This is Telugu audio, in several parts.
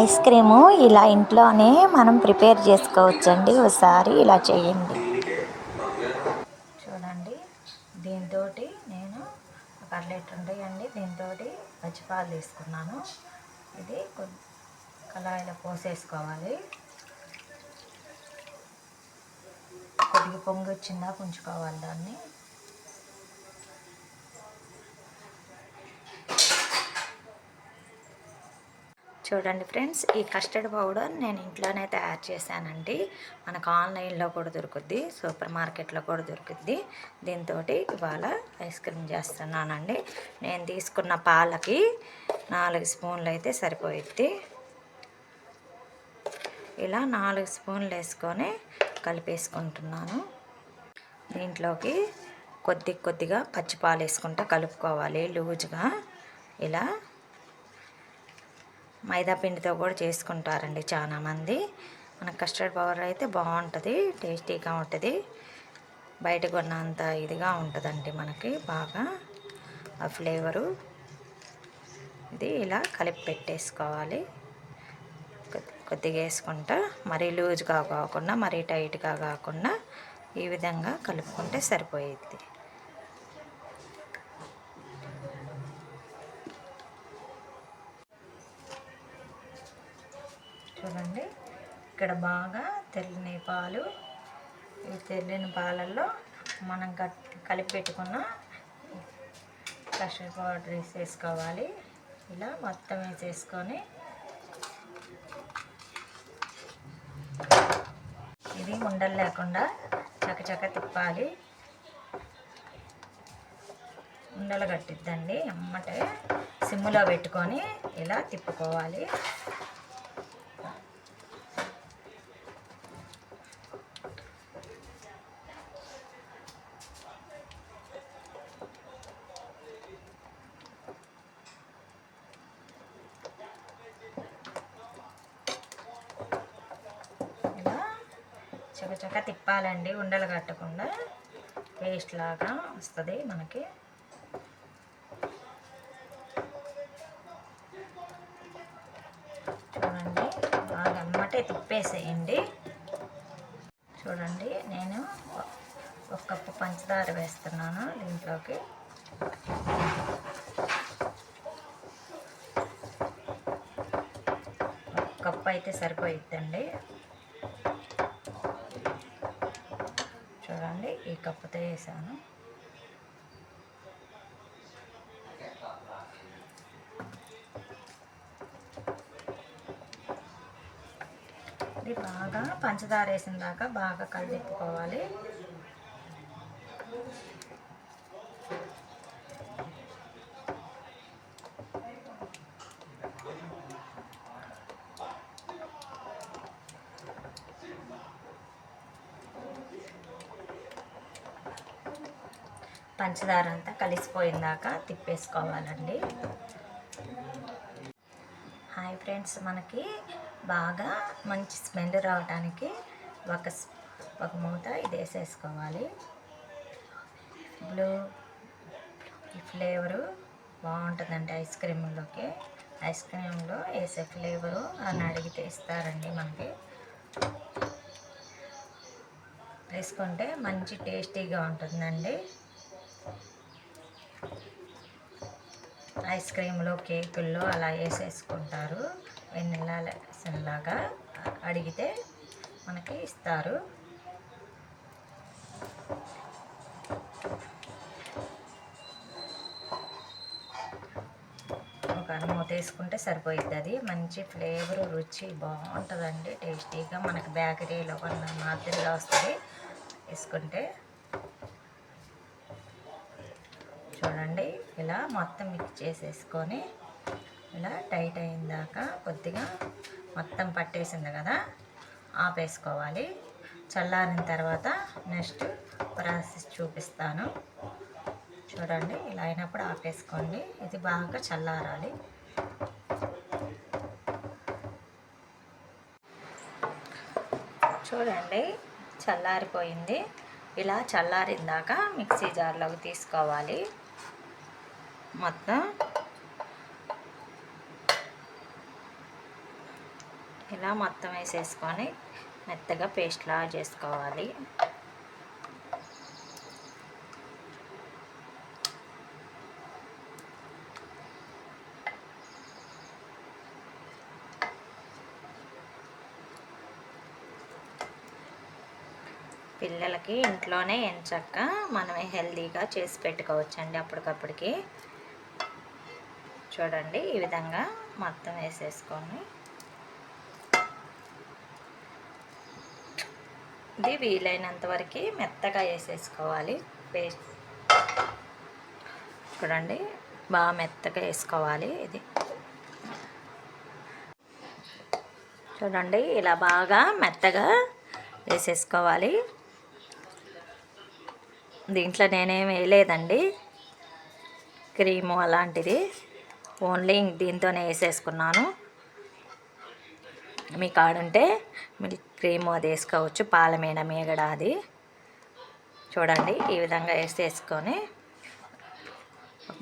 ఐస్ క్రీము ఇలా ఇంట్లోనే మనం ప్రిపేర్ చేసుకోవచ్చండి. ఒకసారి ఇలా చేయండి. చూడండి. దీంతో నేను ఒక ఉంటాయండి. దీంతో పచ్చిపాలు తీసుకున్నాను. ఇది కళాయిలో పోసేసుకోవాలి. కొద్దిగా పొంగి వచ్చిందా ఉంచుకోవాలి దాన్ని. చూడండి ఫ్రెండ్స్ ఈ కస్టర్డ్ పౌడర్ నేను ఇంట్లోనే తయారు చేశానండి. మనకు ఆన్లైన్లో కూడా దొరుకుద్ది సూపర్ మార్కెట్లో కూడా దొరుకుద్ది. దీంతో ఇవాళ ఐస్ క్రీమ్ చేస్తున్నానండి. నేను తీసుకున్న పాలకి నాలుగు స్పూన్లు అయితే సరిపోయిద్ది. ఇలా నాలుగు స్పూన్లు వేసుకొని కలిపేసుకుంటున్నాను. దీంట్లోకి కొద్ది కొద్దిగా పచ్చిపాలు వేసుకుంటూ కలుపుకోవాలి లూజ్గా. ఇలా మైదా పిండితో కూడా చేసుకుంటారండి చాలామంది మన కస్టర్డ్ పౌడర్ అయితే బాగుంటుంది టేస్టీగా ఉంటుంది. బయట కొన్నంత ఇదిగా ఉంటుందండి మనకి బాగా. ఆ ఫ్లేవరు ఇది ఇలా కలిపి పెట్టేసుకోవాలి. కొద్దిగా వేసుకుంటా మరీ లూజ్గా కాకుండా మరీ టైట్గా కాకుండా ఈ విధంగా కలుపుకుంటే సరిపోయేది. చూడండి. ఇక్కడ బాగా తెల్లని పాలు ఈ తెల్లని పాలల్లో మనం కలిపి పెట్టుకున్న కస్టర్డ్ పౌడర్ వేసేసుకోవాలి. ఇలా మొత్తం వేసేసుకొని ఇది ఉండలు లేకుండా చకచక తిప్పాలి. ఉండలు కట్టిద్దండి. అమ్మటే సిమ్ములో పెట్టుకొని ఇలా తిప్పుకోవాలి. చక్క తిప్పాలండి ఉండలు కట్టకుండా. పేస్ట్ లాగా వస్తుంది మనకి. చూడండి బాగా అమ్మటే తిప్పేసేయండి. చూడండి నేను ఒక కప్పు పంచదార వేస్తున్నాను దీంట్లోకి. కప్పు అయితే సరిపోయిద్దండి. చూడండి ఈ కప్పుతో వేసాను ఇది బాగా పంచదార వేసిన దాకా బాగా కలిపెట్టుకోవాలి పంచదార అంతా కలిసిపోయిందాక తిప్పేసుకోవాలండి. హాయ్ ఫ్రెండ్స్ మనకి బాగా మంచి స్మెల్ రావడానికి ఒక ఒక మూత ఇది వేసేసుకోవాలి. బ్లూ ఫ్లేవరు బాగుంటుందండి ఐస్ క్రీమ్లోకి. ఐస్ క్రీమ్లో వేసే ఫ్లేవరు అని అడిగితే ఇస్తారండి మనకి. వేసుకుంటే మంచి టేస్టీగా ఉంటుందండి. ఐస్ క్రీమ్లో కేకుల్లో అలా వేసేసుకుంటారు. వెన్నెల లాగా అడిగితే మనకి ఇస్తారు. ఒక అనుమతి వేసుకుంటే సరిపోయిద్ది అది. మంచి ఫ్లేవర్ రుచి బాగుంటుందండి. టేస్టీగా మనకి బేకరీలో కొన్న మాదిరిగా వస్తుంది. వేసుకుంటే చూడండి. ఇలా మొత్తం మిక్స్ చేసేసుకొని ఇలా టైట్ అయిందాక కొద్దిగా మొత్తం పట్టేసింది కదా ఆపేసుకోవాలి. చల్లారిన తర్వాత నెక్స్ట్ ప్రాసెస్ చూపిస్తాను. చూడండి ఇలా అయినప్పుడు ఆపేసుకోండి. ఇది బాగా చల్లారాలి. చూడండి చల్లారిపోయింది. ఇలా చల్లారిందాక మిక్సీ జార్లోకి తీసుకోవాలి. మొత్తం. ఇలా మొత్తం వేసేసుకొని మెత్తగా పేస్ట్లా చేసుకోవాలి. పిల్లలకి ఇంట్లోనే ఎంచక్క మనమే హెల్తీగా చేసి పెట్టుకోవచ్చండి అప్పటికప్పటికి. చూడండి ఈ విధంగా మొత్తం వేసేసుకొని. ఇది వీలైనంత వరకు మెత్తగా వేసేసుకోవాలి. పేస్ట్. చూడండి బాగా మెత్తగా వేసుకోవాలి ఇది. చూడండి ఇలా బాగా మెత్తగా వేసేసుకోవాలి. దీంట్లో నేనేం వేయలేదండి. క్రీము అలాంటిది. ఓన్లీ దీంతోనే వేసేసుకున్నాను. మీ కాడుంటే మిల్క్ క్రీమ్ అది వేసుకోవచ్చు. పాల మీద మీగడ అది. చూడండి ఈ విధంగా వేసేసుకొని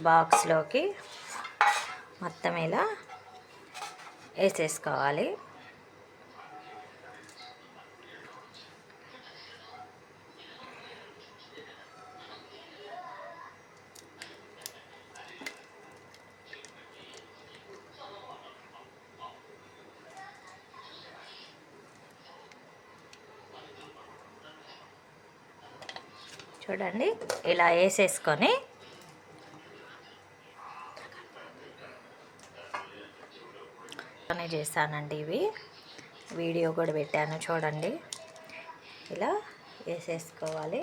బాక్స్లోకి మొత్తం ఇలా వేసేసుకోవాలి. చూడండి ఇలా వేసేసుకొని. చేశానండి ఇవి. వీడియో కూడా పెట్టాను చూడండి. ఇలా వేసేసుకోవాలి.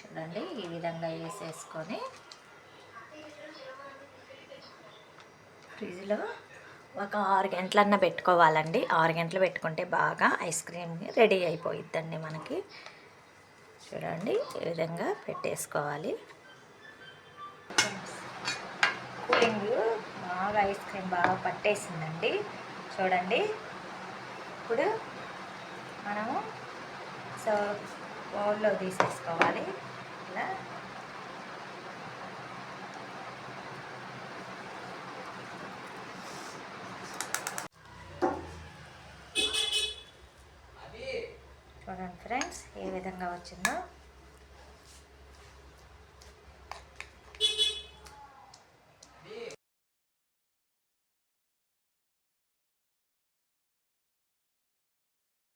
చూడండి ఈ విధంగా వేసేసుకొని. ఫ్రిడ్జ్లో ఒక ఆరు గంటలన్నా పెట్టుకోవాలండి. ఆరు గంటలు పెట్టుకుంటే బాగా ఐస్ క్రీమ్ రెడీ అయిపోయిద్దండి మనకి. చూడండి ఈ విధంగా పెట్టేసుకోవాలి. కూలింగ్ బాగా ఐస్ క్రీమ్ బాగా పట్టేసిందండి. చూడండి ఇప్పుడు మనము సో బౌల్లో తీసేసుకోవాలి. ఇలా చూడండి ఫ్రెండ్స్ ఏ విధంగా వచ్చిందో.